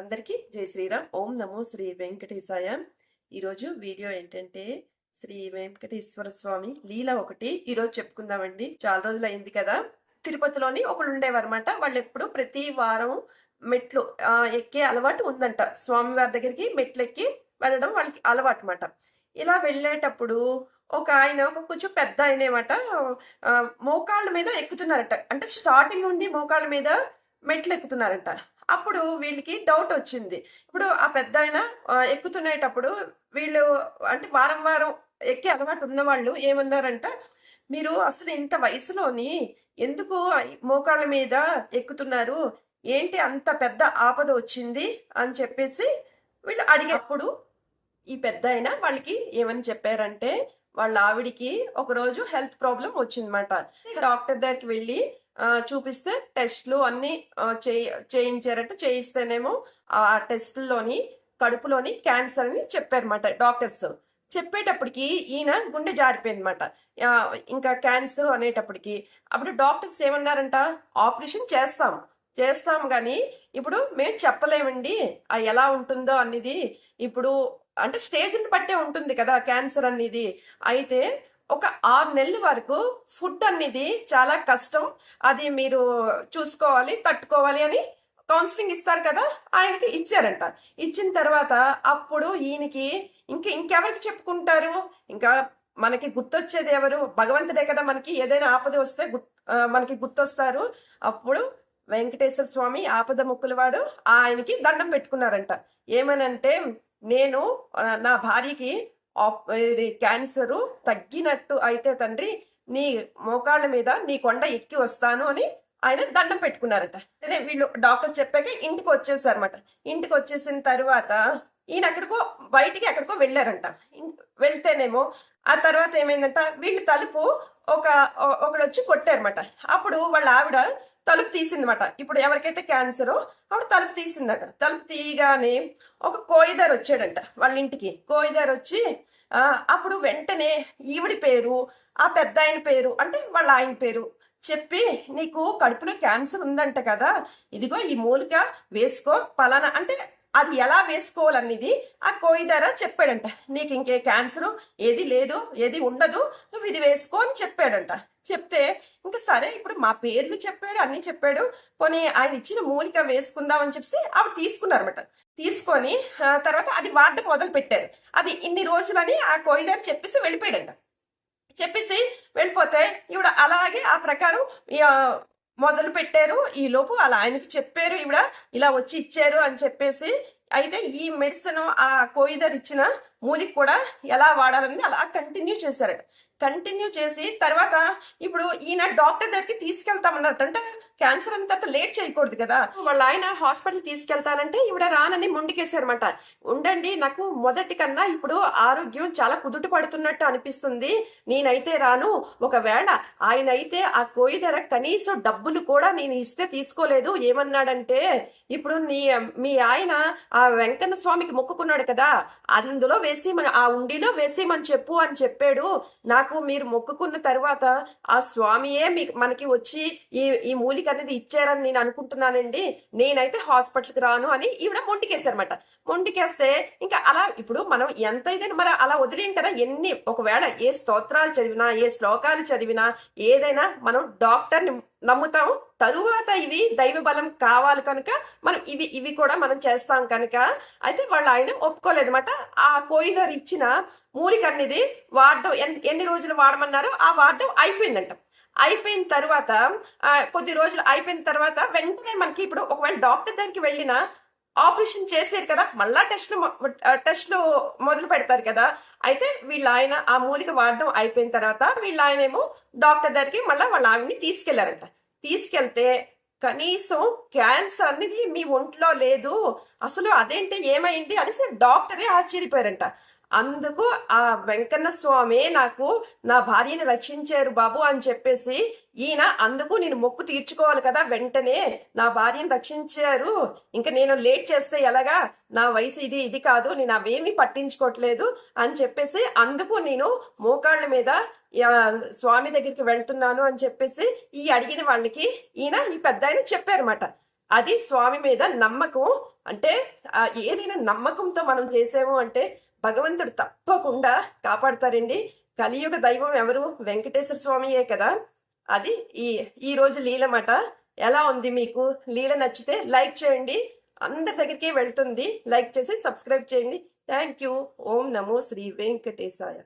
అందరికీ జై శ్రీరామ్. ఓం నమో శ్రీ వెంకటేశాయ. ఈరోజు వీడియో ఏంటంటే శ్రీ వెంకటేశ్వర స్వామి లీల ఒకటి. ఈరోజు చెప్పుకుందామండి. చాలా రోజులు అయింది కదా. తిరుపతిలోని ఒకళ్ళు ఉండేవారన్నమాట. వాళ్ళు ఎప్పుడు ప్రతి వారం మెట్లు ఆ, ఎక్కే అలవాటు ఉందంట. స్వామి వారి దగ్గరికి మెట్లు ఎక్కి వెళ్ళడం వాళ్ళకి అలవాటు అనమాట ఇలా వెళ్ళేటప్పుడు ఒక ఆయన ఒక కొంచెం పెద్ద ఆయనేమాట ఆ, మోకాళ్ళ మీద ఎక్కుతున్నారట. అంటే స్టార్టింగ్ నుండి మోకాళ్ళ మీద మెట్లు ఎక్కుతున్నారంట. అప్పుడు వీళ్ళకి డౌట్ వచ్చింది. ఇప్పుడు ఆ పెద్ద ఆయన ఎక్కుతునేటప్పుడు వీళ్ళు అంటే వారం వారం ఎక్కే అలవాటు ఉన్న వాళ్ళు ఏమన్నారంట మీరు అసలు ఇంత వయసులోని ఎందుకు మోకాళ్ళ మీద ఎక్కుతున్నారు? ఏంటి అంత పెద్ద ఆపద వచ్చింది? అని చెప్పేసి వీళ్ళు అడిగేప్పుడు ఈ పెద్ద ఆయన వాళ్ళకి ఏమని చెప్పారంటే వాళ్ళ ఆవిడికి ఒకరోజు హెల్త్ ప్రాబ్లం వచ్చిందన్నమాట. డాక్టర్ దగ్గరికి వెళ్ళి చూపిస్తే టెస్ట్లు అన్ని ఆ, చేయి- చేయిస్తేనేమో ఆ టెస్ట్లోని కడుపులోని క్యాన్సర్ అని చెప్పారన్నమాట డాక్టర్స్ చెప్పేటప్పటికి ఈయన గుండె జారిపోయిందన్నమాట. ఆ, ఇంకా క్యాన్సర్ అనేటప్పటికి. అప్పుడు డాక్టర్స్ ఏమన్నారంట? ఆపరేషన్ చేస్తాం చేస్తాం కానీ ఇప్పుడు మేము చెప్పలేమండి. ఆ ఎలా ఉంటుందో అనేది ఇప్పుడు అంటే స్టేజ్ని బట్టే ఉంటుంది కదా క్యాన్సర్ అనేది అయితే ఒక ఆరు నెలల వరకు ఫుడ్ అనేది చాలా కష్టం. అది మీరు చూసుకోవాలి తట్టుకోవాలి అని కౌన్సిలింగ్ ఇస్తారు కదా ఆయనకి ఇచ్చారంట. ఇచ్చిన తర్వాత అప్పుడు ఈయనకి ఇంకా ఇంకెవరికి చెప్పుకుంటారు? ఇంకా మనకి గుర్తొచ్చేది ఎవరు? భగవంతుడే కదా మనకి ఏదైనా ఆపద వస్తే మనకి గుర్తొస్తారు. అప్పుడు వెంకటేశ్వర స్వామి ఆపద ముక్కులవాడు ఆయనకి దండం పెట్టుకున్నారంట. ఏమనంటే నేను నా భార్యకి ఇది క్యాన్సరు తగ్గినట్టు అయితే తండ్రి నీ మోకాళ్ళ మీద నీ కొండ ఎక్కి వస్తాను అని ఆయన దండం పెట్టుకున్నారట. వీళ్ళు డాక్టర్ చెప్పాక ఇంటికి వచ్చేసారన్నమాట. ఇంటికి వచ్చేసిన తర్వాత ఈయన ఎక్కడికో బయటికి ఎక్కడికో వెళ్ళారంట. వెళ్తేనేమో ఆ తర్వాత ఏమైందంట వీళ్ళు తలుపు ఒక ఒకడు వచ్చి కొట్టారన్నమాట. అప్పుడు వాళ్ళ ఆవిడ తలుపు తీసిందన్నమాట. ఇప్పుడు ఎవరికైతే క్యాన్సరో ఆవిడ తలుపు తీసిందట. తలుపు తీయగానే ఒక కోయిదారు వచ్చాడంట వాళ్ళ ఇంటికి. కోయిదారు వచ్చి అప్పుడు వెంటనే ఈవిడి పేరు ఆ పెద్ద ఆయన పేరు అంటే వాళ్ళ ఆయన పేరు చెప్పి నీకు కడుపులో క్యాన్సర్ ఉందంట కదా ఇదిగో ఈ మూలిక వేసుకో పలానా అంటే అది ఎలా వేసుకోవాలనేది ఆ కోయిదార చెప్పాడంట. నీకు ఇంకే క్యాన్సర్ ఏది లేదు ఏది ఉండదు నువ్వు ఇది వేసుకో అని చెప్పాడంట. చెప్తే ఇంకా సరే ఇప్పుడు మా పేర్లు చెప్పాడు అన్ని చెప్పాడు. పోనీ ఆయన ఇచ్చిన మూలిక వేసుకుందాం అని చెప్పి ఆవిడ తీసుకున్నారన్నమాట. తీసుకొని తర్వాత అది వాడడం మొదలు పెట్టారు. అది ఇన్ని రోజులని ఆ కోయిదారు చెప్పేసి వెళ్ళిపోయాడంట. చెప్పేసి వెళ్ళిపోతే ఈవిడ అలాగే ఆ ప్రకారం మొదలు పెట్టారు. ఈ లోపు అలా ఆయనకి చెప్పారు. ఈవిడ ఇలా వచ్చి ఇచ్చారు అని చెప్పేసి అయితే ఈ మెడిసిన్ ఆ కోయిదర్ ఇచ్చిన మూలికి కూడా ఎలా వాడాలని అలా కంటిన్యూ చేశారట. కంటిన్యూ చేసి తర్వాత ఇప్పుడు ఈయన డాక్టర్ దగ్గరికి తీసుకెళ్తామన్నట్టు అంటే క్యాన్సర్ అంత లేట్ చేయకూడదు కదా. వాళ్ళ ఆయన హాస్పిటల్ తీసుకెళ్తానంటే ఈవిడ రానని ముండికేశారనమాట ఉండండి నాకు మొదటి కన్నా ఇప్పుడు ఆరోగ్యం చాలా కుదుట పడుతున్నట్టు అనిపిస్తుంది. నేనైతే రాను. ఒకవేళ ఆయన అయితే ఆ కోయి ధర కనీసం డబ్బులు కూడా నేను ఇస్తే తీసుకోలేదు. ఏమన్నాడంటే ఇప్పుడు నీ మీ ఆయన ఆ వెంకన్న స్వామికి మొక్కుకున్నాడు కదా. అందులో వేసి ఆ ఉండిలో వేసేయమని చెప్పు అని చెప్పాడు. నాకు మీరు మొక్కుకున్న తర్వాత ఆ స్వామియే మీకు మనకి వచ్చి ఈ ఈ మూలిక అనేది ఇచ్చారని నేను అనుకుంటున్నానండి. నేనైతే హాస్పిటల్కి రాను అని ఈవిడ మొండికేశారన్నమాట. మొండికేస్తే ఇంకా అలా ఇప్పుడు మనం ఎంత అయితే మరి అలా వదిలేం కదా ఎన్ని ఒకవేళ ఏ స్తోత్రాలు చదివినా ఏ శ్లోకాలు చదివినా ఏదైనా మనం డాక్టర్ని నమ్ముతాం తరువాత ఇవి దైవ బలం కావాలి కనుక మనం ఇవి ఇవి కూడా మనం చేస్తాం కనుక అయితే వాళ్ళు ఆయన ఒప్పుకోలేదన్నమాట. ఆ కోయిదారు ఇచ్చిన మూలిక అనేది వాడడం ఎన్ని రోజులు వాడమన్నారో ఆ వాడడం అయిపోయిందంట. అయిపోయిన తర్వాత కొద్ది రోజులు అయిపోయిన తర్వాత వెంటనే మనకి ఇప్పుడు ఒకవేళ డాక్టర్ దగ్గరికి వెళ్ళినా ఆపరేషన్ చేశారు కదా మళ్ళా టెస్ట్లు టెస్ట్లు మొదలు పెడతారు కదా. అయితే వీళ్ళ ఆయన ఆ మూలిక వాడడం అయిపోయిన తర్వాత వీళ్ళ ఆయన ఏమో డాక్టర్ దగ్గరికి మళ్ళీ వాళ్ళ ఆవిడని తీసుకెళ్ళారంట. తీసుకెళ్తే కనీసం క్యాన్సర్ అనేది మీ ఒంట్లో లేదు అసలు అదేంటి ఏమైంది అనేసి డాక్టరే ఆశ్చర్యపోయారంట. అందుకు ఆ వెంకన్న స్వామి నాకు నా భార్యని రక్షించారు బాబు అని చెప్పేసి ఈయన అందుకు నేను మొక్కు తీర్చుకోవాలి కదా వెంటనే నా భార్యని రక్షించారు. ఇంకా నేను లేట్ చేస్తే ఎలాగా? నా వయసు ఇది ఇది కాదు నేను అవేమీ పట్టించుకోవట్లేదు అని చెప్పేసి అందుకు నేను మోకాళ్ళ మీద స్వామి దగ్గరికి వెళ్తున్నాను అని చెప్పేసి ఈ అడిగిన వాళ్ళకి ఈయన ఈ పెద్ద ఆయన చెప్పారన్నమాట. అది స్వామి మీద నమ్మకం. అంటే ఏదైనా నమ్మకంతో మనం చేసాము అంటే భగవంతుడు తప్పకుండా కాపాడతారండి. కలియుగ దైవం ఎవరు? వెంకటేశ్వర స్వామియే కదా. అది ఈ ఈ రోజు లీలమాట. ఎలా ఉంది మీకు? లీల నచ్చితే లైక్ చేయండి. అందరి దగ్గరికి వెళ్తుంది. లైక్ చేసి సబ్స్క్రైబ్ చేయండి. Thank you. Om Namo Shri Venkatesaya.